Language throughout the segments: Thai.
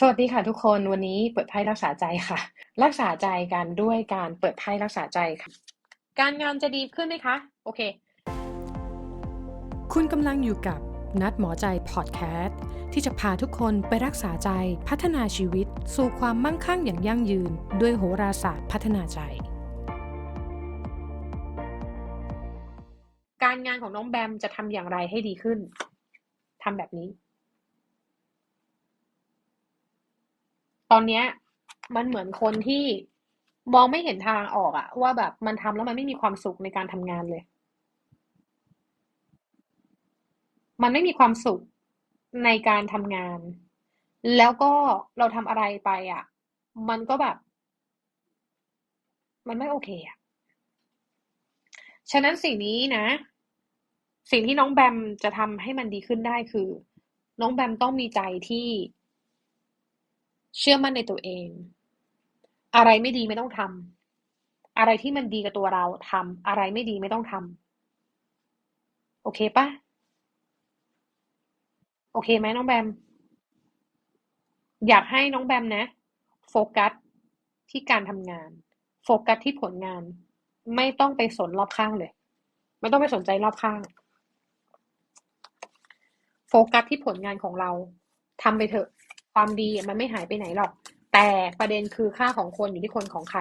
สวัสดีค่ะทุกคนวันนี้เปิดไพ่รักษาใจค่ะ รักษาใจกันด้วยการเปิดไพ่รักษาใจค่ะ การงานจะดีขึ้นไหมคะ โอเค คุณกำลังอยู่กับนัดหมอใจพอดแคสต์ที่จะพาทุกคนไปรักษาใจพัฒนาชีวิต สู่ความมั่งคั่งอย่างยั่งยืน ด้วยโหราศาสตร์พัฒนาใจ การงานของน้องแบมจะทำอย่างไรให้ดีขึ้นทำแบบนี้ ตอนเนี้ยมันเหมือนคนที่มองไม่เห็นทางออกอะว่าแบบมันทำแล้วมันไม่มีความสุขในการทำงานเลย มันไม่มีความสุขในการทำงาน แล้วก็เราทำอะไรไปอะมันก็แบบ มันไม่โอเคอะฉะนั้นสิ่งนี้นะ สิ่งที่น้องแบมจะทำให้มันดีขึ้นได้คือ น้องแบมต้องมีใจที่ เชื่อมั่นในตัวเอง อะไรไม่ดีไม่ต้องทำอะไรที่มันดีกับตัวเราทำอะไรไม่ดีไม่ต้องทำโอเคปะโอเคไหมน้องแบม อยากให้น้องแบมนะ โฟกัสที่การทำงาน โฟกัสที่ผลงาน ไม่ต้องไปสนรอบข้างเลย ไม่ต้องไปสนใจรอบข้าง โฟกัสที่ผลงานของเราทำไปเถอะ ความดีมันไม่หายไปไหนหรอก แต่ประเด็นคือค่าของคนอยู่ที่คนของใคร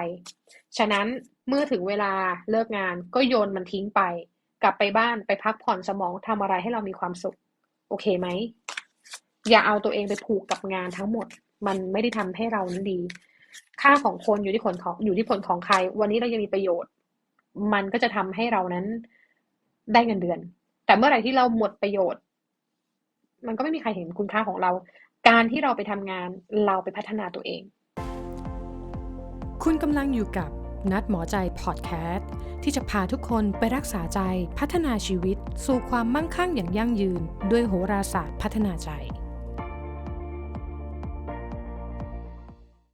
ฉะนั้นเมื่อถึงเวลาเลิกงานก็โยนมันทิ้งไป กลับไปบ้านไปพักผ่อนสมองทำอะไรให้เรามีความสุข โอเคไหม อย่าเอาตัวเองไปผูกกับงานทั้งหมด มันไม่ได้ทำให้เรานั้นดี ค่าของคนอยู่ที่ผลของอยู่ที่ผลของใคร วันนี้เรายังมีประโยชน์ มันก็จะทำให้เรานั้นได้เงินเดือน แต่เมื่อไหร่ที่เราหมดประโยชน์ มันก็ไม่มีใครเห็นคุณค่าของเรา การที่เราไปทำงานเราไปพัฒนาตัวเอง คุณกำลังอยู่กับนัดหมอใจพอดแคสต์ที่จะพาทุกคนไปรักษาใจพัฒนาชีวิต สู่ความมั่งคั่งอย่างยั่งยืน ด้วยโหราศาสตร์พัฒนาใจ